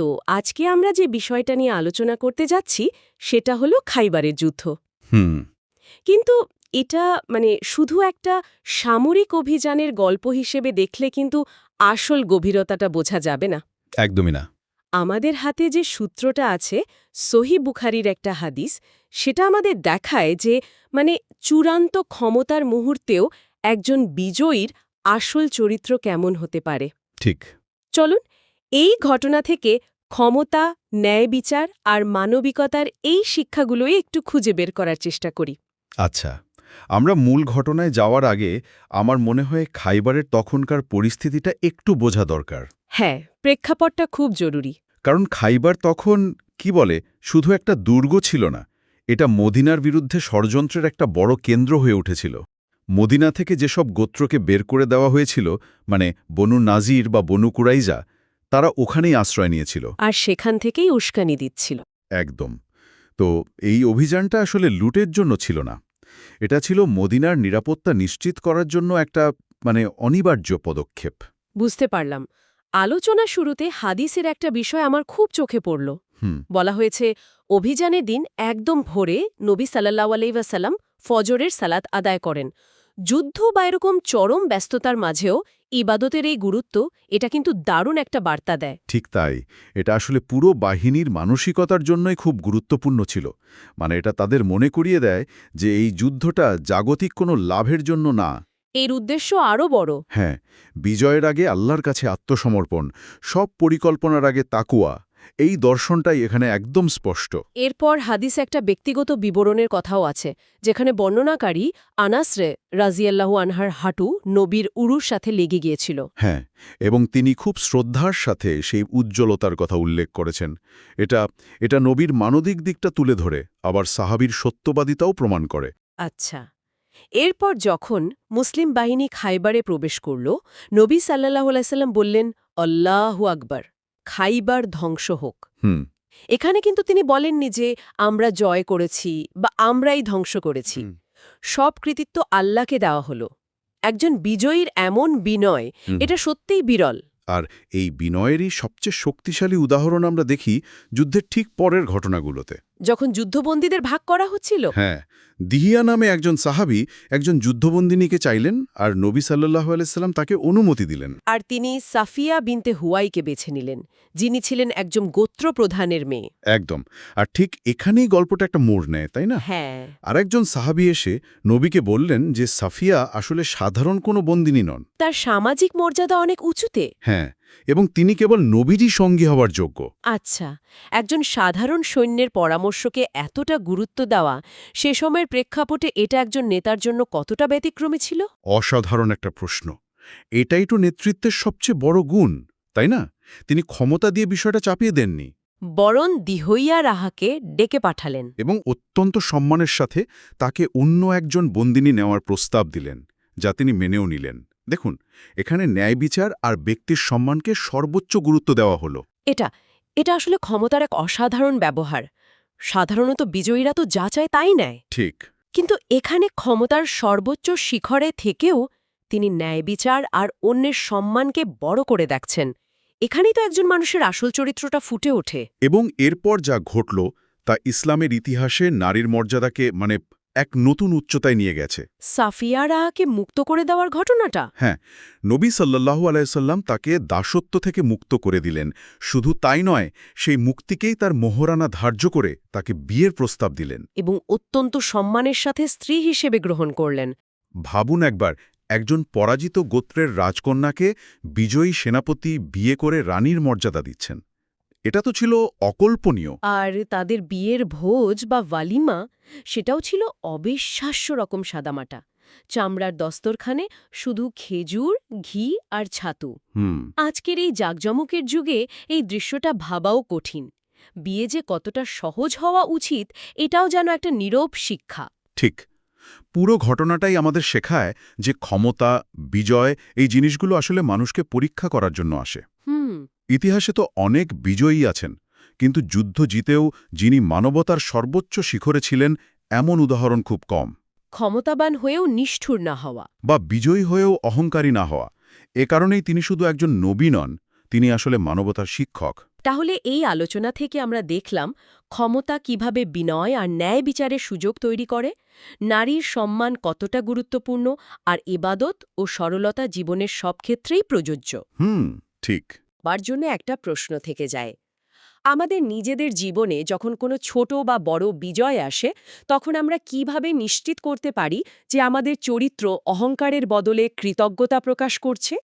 তো আজকে আমরা যে বিষয়টা নিয়ে আলোচনা করতে যাচ্ছি সেটা হলো খাইবারের যুদ্ধ। হুম। কিন্তু এটা মানে শুধু একটা সামরিক অভিযানের গল্প হিসেবে দেখলে কিন্তু আসল গভীরতাটা বোঝা যাবে না। একদমই না। আমাদের হাতে যে সূত্রটা আছে সহি বুখারির একটা হাদিস সেটা আমাদের দেখায় যে মানে চূড়ান্ত ক্ষমতার মুহূর্তেও একজন বিজয়ীর আসল চরিত্র কেমন হতে পারে। ঠিক। চলুন এই ঘটনা থেকে ক্ষমতা ন্যায় বিচার আর মানবিকতার এই শিক্ষাগুলোই একটু খুঁজে বের করার চেষ্টা করি। আচ্ছা আমরা মূল ঘটনায় যাওয়ার আগে আমার মনে হয় খাইবারের তখনকার পরিস্থিতিটা একটু বোঝা দরকার। হ্যাঁ প্রেক্ষাপটটা খুব জরুরি। কারণ খাইবার তখন কি বলে শুধু একটা দুর্গ ছিল না এটা মদিনার বিরুদ্ধে ষড়যন্ত্রের একটা বড় কেন্দ্র হয়ে উঠেছিল। মদিনা থেকে যেসব গোত্রকে বের করে দেওয়া হয়েছিল মানে বনু নাজির বা বনু কুরাইজা তারা ওখানেই আশ্রয় নিয়েছিল। আর সেখান থেকেই উস্কানি দিচ্ছিল। একদম। তো এই অভিযানটা আসলে লুটের জন্য ছিল না। এটা ছিল মদিনার নিরাপত্তা নিশ্চিত করার জন্য একটা মানে অনিবার্য পদক্ষেপ। বুঝতে পারলাম। আলোচনা শুরুতে হাদিসের একটা বিষয় আমার খুব চোখে পড়ল। হুম। বলা হয়েছে অভিযানের দিন একদম ভোরে নবী সাল্লাহ আলাইসাল্লাম ফজরের সালাত আদায় করেন। যুদ্ধ বা এরকম চরম ব্যস্ততার মাঝেও ইবাদতের এই গুরুত্ব এটা কিন্তু দারুণ একটা বার্তা দেয়। ঠিক তাই। এটা আসলে পুরো বাহিনীর মানসিকতার জন্যই খুব গুরুত্বপূর্ণ ছিল। মানে এটা তাদের মনে করিয়ে দেয় যে এই যুদ্ধটা জাগতিক কোনো লাভের জন্য না। এর উদ্দেশ্য আরও বড়। হ্যাঁ বিজয়ের আগে আল্লাহর কাছে আত্মসমর্পণ সব পরিকল্পনার আগে তাকুয়া। এই দর্শনটাই এখানে একদম স্পষ্ট। এরপর হাদিস একটা ব্যক্তিগত বিবরণের কথাও আছে যেখানে বর্ণনাকারী আনাসরে রাজিয়াল্লাহু আনহার হাঁটু নবীর উরুর সাথে লেগে গিয়েছিল। হ্যাঁ এবং তিনি খুব শ্রদ্ধার সাথে সেই উজ্জ্বলতার কথা উল্লেখ করেছেন। এটা এটা নবীর মানবিক দিকটা তুলে ধরে আবার সাহাবীর সত্যবাদিতাও প্রমাণ করে। আচ্ছা এরপর যখন মুসলিম বাহিনী খাইবারে প্রবেশ করল নবী সাল্লাহ আলাইসাল্লাম বললেন অল্লাহু আকবার। খাইবার ধ্বংস হোক। হুম। এখানে কিন্তু তিনি বলেননি যে আমরা জয় করেছি বা আমরাই ধ্বংস করেছি। সব কৃতিত্ব আল্লাহকে দেওয়া হলো। একজন বিজয়ীর এমন বিনয় এটা সত্যিই বিরল। আর এই বিনয়েরই সবচেয়ে শক্তিশালী উদাহরণ আমরা দেখি যুদ্ধের ঠিক পরের ঘটনাগুলোতে। যখন যুদ্ধবন্দীদের ভাগ করা হচ্ছিল? হ্যাঁ দিহিয়া নামে একজন সাহাবি একজন যুদ্ধবন্দিনীকে চাইলেন আর নবী সাল্লাহ আলাইসাল্লাম তাকে অনুমতি দিলেন। আর তিনি সাফিয়া বিনতে হুয়াইকে বেছে নিলেন যিনি ছিলেন একজন গোত্র প্রধানের মেয়ে। একদম আর ঠিক এখানেই গল্পটা একটা মোড় নেয় তাই না? হ্যাঁ। আর একজন সাহাবি এসে নবীকে বললেন যে সাফিয়া আসলে সাধারণ কোনো বন্দিনী নন। তার সামাজিক মর্যাদা অনেক উঁচুতে? হ্যাঁ এবং তিনি কেবল নবীরই সঙ্গী হওয়ার যোগ্য। আচ্ছা একজন সাধারণ সৈন্যের পরামর্শকে এতটা গুরুত্ব দেওয়া সে সময়ের প্রেক্ষাপটে এটা একজন নেতার জন্য কতটা ব্যতিক্রমী ছিল? অসাধারণ একটা প্রশ্ন। এটাই তো নেতৃত্বের সবচেয়ে বড় গুণ তাই না? তিনি ক্ষমতা দিয়ে বিষয়টা চাপিয়ে দেননি। বরণ দিহইয়া রাহাকে ডেকে পাঠালেন। এবং অত্যন্ত সম্মানের সাথে তাকে অন্য একজন বন্দিনী নেওয়ার প্রস্তাব দিলেন যা তিনি মেনেও নিলেন। দেখুন এখানে ন্যায় বিচার আর ব্যক্তির সম্মানকে সর্বোচ্চ গুরুত্ব দেওয়া হলো। এটা এটা আসলে ক্ষমতার এক অসাধারণ ব্যবহার। সাধারণত বিজয়ীরা তো যা চায় তাই নেয়। ঠিক। কিন্তু এখানে ক্ষমতার সর্বোচ্চ শিখরে থেকেও তিনি ন্যায় বিচার আর অন্যের সম্মানকে বড় করে দেখছেন। এখানেই তো একজন মানুষের আসল চরিত্রটা ফুটে ওঠে। এবং এরপর যা ঘটল তা ইসলামের ইতিহাসে নারীর মর্যাদাকে মানে এক নতুন উচ্চতায় নিয়ে গেছে। সাফিয়া রাহাকে মুক্ত করে দেওয়ার ঘটনাটা? হ্যাঁ নবী সাল্লাল্লাহু আলাইসাল্লাম তাকে দাসত্ব থেকে মুক্ত করে দিলেন। শুধু তাই নয় সেই মুক্তিকেই তার মোহরানা ধার্য করে তাকে বিয়ের প্রস্তাব দিলেন। এবং অত্যন্ত সম্মানের সাথে স্ত্রী হিসেবে গ্রহণ করলেন। ভাবুন একবার একজন পরাজিত গোত্রের রাজকন্যাকে বিজয়ী সেনাপতি বিয়ে করে রানীর মর্যাদা দিচ্ছেন। এটা তো ছিল অকল্পনীয়। আর তাদের বিয়ের ভোজ বা ওয়ালিমা সেটাও ছিল অবিশ্বাস্য রকম সাদামাটা। চামড়ার দস্তরখানে শুধু খেজুর ঘি আর ছাতু। হুম। আজকের এই জাকজমকের যুগে এই দৃশ্যটা ভাবাও কঠিন। বিয়ে যে কতটা সহজ হওয়া উচিত এটাও যেন একটা নীরব শিক্ষা। ঠিক। পুরো ঘটনাটাই আমাদের শেখায় যে ক্ষমতা বিজয় এই জিনিসগুলো আসলে মানুষকে পরীক্ষা করার জন্য আসে। হুম। ইতিহাসে তো অনেক বিজয়ী আছেন কিন্তু যুদ্ধ জিতেও যিনি মানবতার সর্বোচ্চ শিখরে ছিলেন এমন উদাহরণ খুব কম। ক্ষমতাবান হয়েও নিষ্ঠুর না হওয়া। বা বিজয়ী হয়েও অহংকারী না হওয়া। এ কারণেই তিনি শুধু একজন নবী নন তিনি আসলে মানবতার শিক্ষক। তাহলে এই আলোচনা থেকে আমরা দেখলাম ক্ষমতা কীভাবে বিনয় আর ন্যায় বিচারের সুযোগ তৈরি করে নারীর সম্মান কতটা গুরুত্বপূর্ণ আর ইবাদত ও সরলতা জীবনের সব ক্ষেত্রেই প্রযোজ্য। হুম ঠিক। বার জন্য একটা প্রশ্ন থেকে যায়। আমাদের নিজেদের জীবনে যখন কোনো ছোট বা বড় বিজয় আসে, তখন আমরা কীভাবে নিশ্চিত করতে পারি যে আমাদের চরিত্র অহংকারের বদলে কৃতজ্ঞতা প্রকাশ করছে?